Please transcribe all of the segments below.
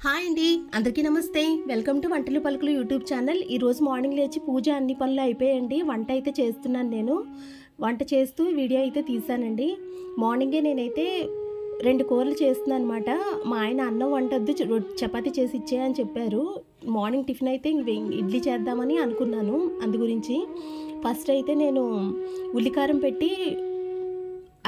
Hi అండి అందరికీ నమస్తే. వెల్కమ్ టు వంటలు పలుకులు యూట్యూబ్ ఛానల్. ఈరోజు మార్నింగ్ లేచి పూజ అన్ని పనులు అయిపోయాయండి. వంట అయితే చేస్తున్నాను నేను. వంట చేస్తూ వీడియో అయితే తీసానండి మార్నింగే నేనైతే రెండు కూరలు చేస్తున్నాను అనమాట మా ఆయన అన్నం వంటద్దు చ- చపాతీ చేసి ఇచ్చేయని చెప్పారు. మార్నింగ్ టిఫిన్ అయితే ఇడ్లీ చేద్దామని అనుకున్నాను. అందు గురించి ఫస్ట్ అయితే నేను ఉల్లికారం పెట్టి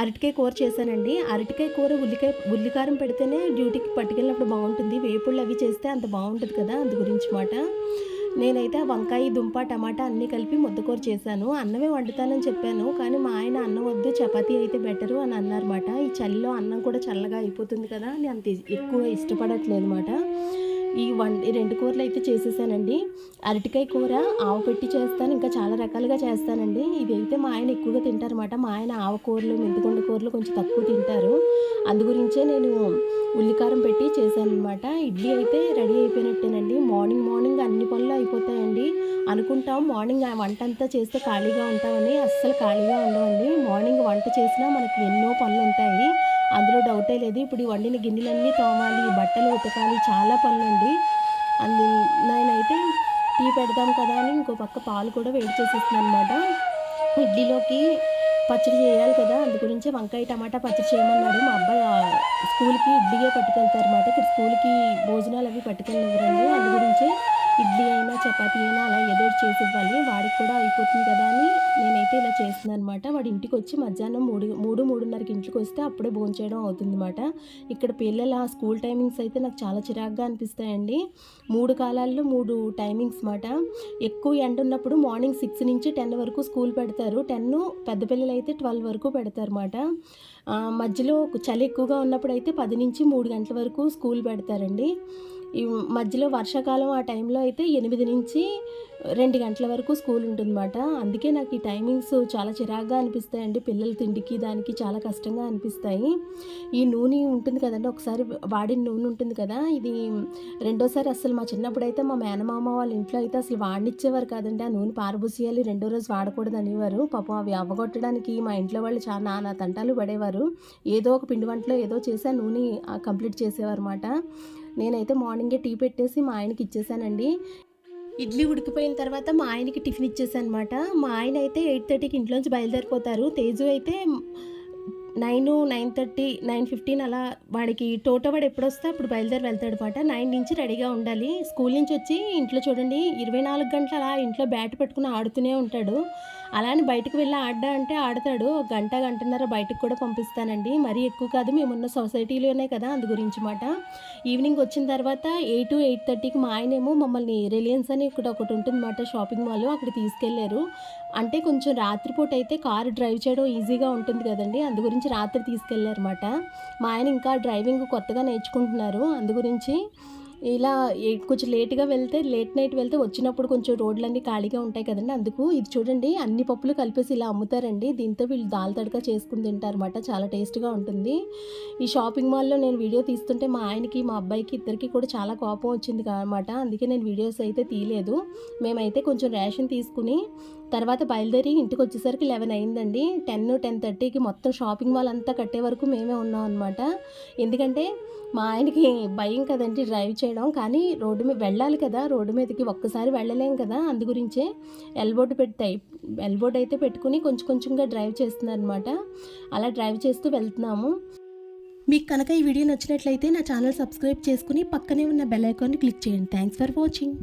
అరటికాయ కూర చేశానండి. అరటికాయ కూర ఉల్లికాయ ఉల్లికారం పెడితేనే డ్యూటీకి పట్టుకెళ్ళినప్పుడు బాగుంటుంది. వేపుళ్ళు అవి చేస్తే అంత బాగుంటుంది కదా అందు గురించి మాట. నేనైతే వంకాయ దుంప టమాటా అన్నీ కలిపి ముద్దకూర చేశాను. అన్నమే వండుతానని చెప్పాను. కానీ మా ఆయన అన్నం వద్దు చపాతీ అయితే బెటరు అని అన్నారన్నమాట. ఈ చలిలో అన్నం కూడా చల్లగా అయిపోతుంది కదా అని అంత ఎక్కువ ఇష్టపడట్లేదు అనమాట ఈ వన్ ఈ రెండు కూరలు అయితే చేసేసానండి. అరటికాయ కూర ఆవు పెట్టి చేస్తాను ఇంకా చాలా రకాలుగా చేస్తానండి. ఇదైతే అయితే మా ఆయన ఎక్కువగా తింటారన్నమాట. మా ఆయన ఆవ కూరలు మెంతికొండ కూరలు కొంచెం తక్కువ తింటారు. అందు గురించే నేను ఉల్లికారం పెట్టి చేశాను అనమాట ఇడ్లీ అయితే రెడీ అయిపోయినట్టేనండి. మార్నింగ్ మార్నింగ్ అన్ని పనులు అయిపోతాయండి. అనుకుంటాం మార్నింగ్ వంట అంతా చేస్తే ఖాళీగా ఉంటామని. అస్సలు ఖాళీగా ఉండవండి. మార్నింగ్ వంట చేసినా మనకి ఎన్నో పనులు ఉంటాయి. అందులో డౌటే లేదు. ఇప్పుడు ఈ వండిన గిన్నెలన్నీ తోమాలి బట్టలు ఉతకాలి చాలా పనులండి. అందు నేనైతే టీ పెడదాం కదా అని ఇంకో పక్క పాలు కూడా వేడి చేసేస్తున్నాను అనమాట ఇడ్లీలోకి పచ్చడి చేయాలి కదా అందు గురించి వంకాయ టమాటా పచ్చడి చేయమన్నాడు. మా అబ్బాయి స్కూల్కి ఇడ్లీయే పట్టుకెళ్తారు అనమాట ఇక్కడ స్కూల్కి భోజనాలు అవి పట్టుకెళ్ళివ్వరండి అందు గురించి ఇడ్లీ అయినా చపాతీ అయినా అలా ఏదో ఒకటి చేసి ఇవ్వాలి. వాడికి కూడా అయిపోతుంది కదా అని నేనైతే ఇలా చేస్తున్నాను అనమాట వాడి ఇంటికి వచ్చి మధ్యాహ్నం మూడు మూడు మూడున్నరకి ఇంటికి వస్తే అప్పుడే భోంచేయడం అవుతుంది అనమాట ఇక్కడ పిల్లల స్కూల్ టైమింగ్స్ అయితే నాకు చాలా చిరాగ్గా అనిపిస్తాయండి. మూడు కాలాల్లో మూడు టైమింగ్స్ మాట ఎక్కువ ఎండ ఉన్నప్పుడు మార్నింగ్ సిక్స్ నుంచి టెన్ వరకు స్కూల్ పెడతారు. టెన్ పెద్ద పిల్లలు అయితే ట్వెల్వ్ వరకు పెడతారు అనమాట మధ్యలో చలి ఎక్కువగా ఉన్నప్పుడు అయితే పది నుంచి మూడు గంటల వరకు స్కూల్ పెడతారండి. ఈ మధ్యలో వర్షాకాలం ఆ టైంలో అయితే ఎనిమిది నుంచి రెండు గంటల వరకు స్కూల్ ఉంటుందన్నమాట. అందుకే నాకు ఈ టైమింగ్స్ చాలా చిరాగ్గా అనిపిస్తాయండి. పిల్లల తిండికి దానికి చాలా కష్టంగా అనిపిస్తాయి. ఈ నూనె ఉంటుంది కదండి ఒకసారి వాడిన నూనె ఉంటుంది కదా ఇది రెండోసారి అసలు మా చిన్నప్పుడు అయితే మా మేనమామ వాళ్ళ ఇంట్లో అయితే అసలు వాడినిచ్చేవారు కాదండి. ఆ నూనె పారబోసేయాలి రెండో రోజు వాడకూడదు అనేవారు. పాపం అవి అవ్వగొట్టడానికి మా ఇంట్లో వాళ్ళు చాలా నానా తంటాలు పడేవారు. ఏదో ఒక పిండి వంటలో ఏదో చేసి ఆ నూనె కంప్లీట్ చేసేవారు అనమాట నేనైతే మార్నింగే టీ పెట్టేసి మా ఆయనకి ఇచ్చేసానండి. ఇడ్లీ ఉడికిపోయిన తర్వాత మా ఆయనకి టిఫిన్ ఇచ్చేసాను అనమాట మా ఆయన అయితే ఎయిట్ థర్టీకి ఇంట్లోంచి బయలుదేరిపోతారు. తేజు అయితే nine nine thirty nine fifteen అలా వాడికి టోటో వాడు ఎప్పుడు వస్తే అప్పుడు బయలుదేరి వెళ్తాడు అనమాట నైన్ నుంచి రెడీగా ఉండాలి. స్కూల్ నుంచి వచ్చి ఇంట్లో చూడండి ఇరవై నాలుగు గంటలు అలా ఇంట్లో బ్యాట్ పెట్టుకుని ఆడుతూనే ఉంటాడు. అలానే బయటకు వెళ్ళి ఆడ్డా అంటే ఆడతాడు. ఒక గంట గంటన్నర బయటకు కూడా పంపిస్తానండి. మరీ ఎక్కువ కాదు మేమున్న సొసైటీలోనే కదా అందు గురించి మాట. ఈవినింగ్ వచ్చిన తర్వాత ఎయిట్ టు ఎయిట్ థర్టీకి మా ఆయనేమో మమ్మల్ని రిలయన్స్ అని ఇక్కడ ఒకటి ఉంటుందన్నమాట షాపింగ్ మాల్ అక్కడ తీసుకెళ్ళారు. అంటే కొంచెం రాత్రిపూట అయితే కారు డ్రైవ్ చేయడం ఈజీగా ఉంటుంది కదండి. అందు గురించి రాత్రి తీసుకెళ్ళారన్నమాట మా ఆయన ఇంకా డ్రైవింగ్ కొత్తగా నేర్చుకుంటున్నారు అందు గురించి. ఇలా కొంచెం లేట్గా వెళ్తే లేట్ నైట్ వెళ్తే వచ్చినప్పుడు కొంచెం రోడ్లన్నీ ఖాళీగా ఉంటాయి కదండి. అందుకు ఇది చూడండి అన్ని పప్పులు కలిపేసి ఇలా అమ్ముతారండి. దీంతో వీళ్ళు దాల్ తడక చేసుకుని తింటారన్నమాట. చాలా టేస్ట్గా ఉంటుంది. ఈ షాపింగ్ మాల్లో నేను వీడియో తీస్తుంటే మా ఆయనకి మా అబ్బాయికి ఇద్దరికి కూడా చాలా కోపం వచ్చింది అనమాట అందుకే నేను వీడియోస్ అయితే తీయలేదు. మేమైతే కొంచెం రేషన్ తీసుకుని తర్వాత బయలుదేరి ఇంటికి వచ్చేసరికి లెవెన్ అయిందండి. టెన్ టెన్ థర్టీకి మొత్తం షాపింగ్ మాల్ అంతా కట్టే వరకు మేమే ఉన్నాం అనమాట ఎందుకంటే మా ఆయనకి భయం కదండి డ్రైవ్ చేయడం. కానీ రోడ్డు మీద వెళ్ళాలి కదా రోడ్డు మీదకి ఒక్కసారి వెళ్ళలేం కదా అందు గురించే ఎల్బోట్ పెడతాయి ఎల్బోర్డ్ అయితే పెట్టుకుని కొంచెం కొంచెంగా డ్రైవ్ చేస్తున్నారనమాట అలా డ్రైవ్ చేస్తూ వెళ్తున్నాము. మీకు కనుక ఈ వీడియో నచ్చినట్లయితే నా ఛానల్ సబ్స్క్రైబ్ చేసుకుని పక్కనే ఉన్న బెల్ ఐకాన్ని క్లిక్ చేయండి. Thanks for watching.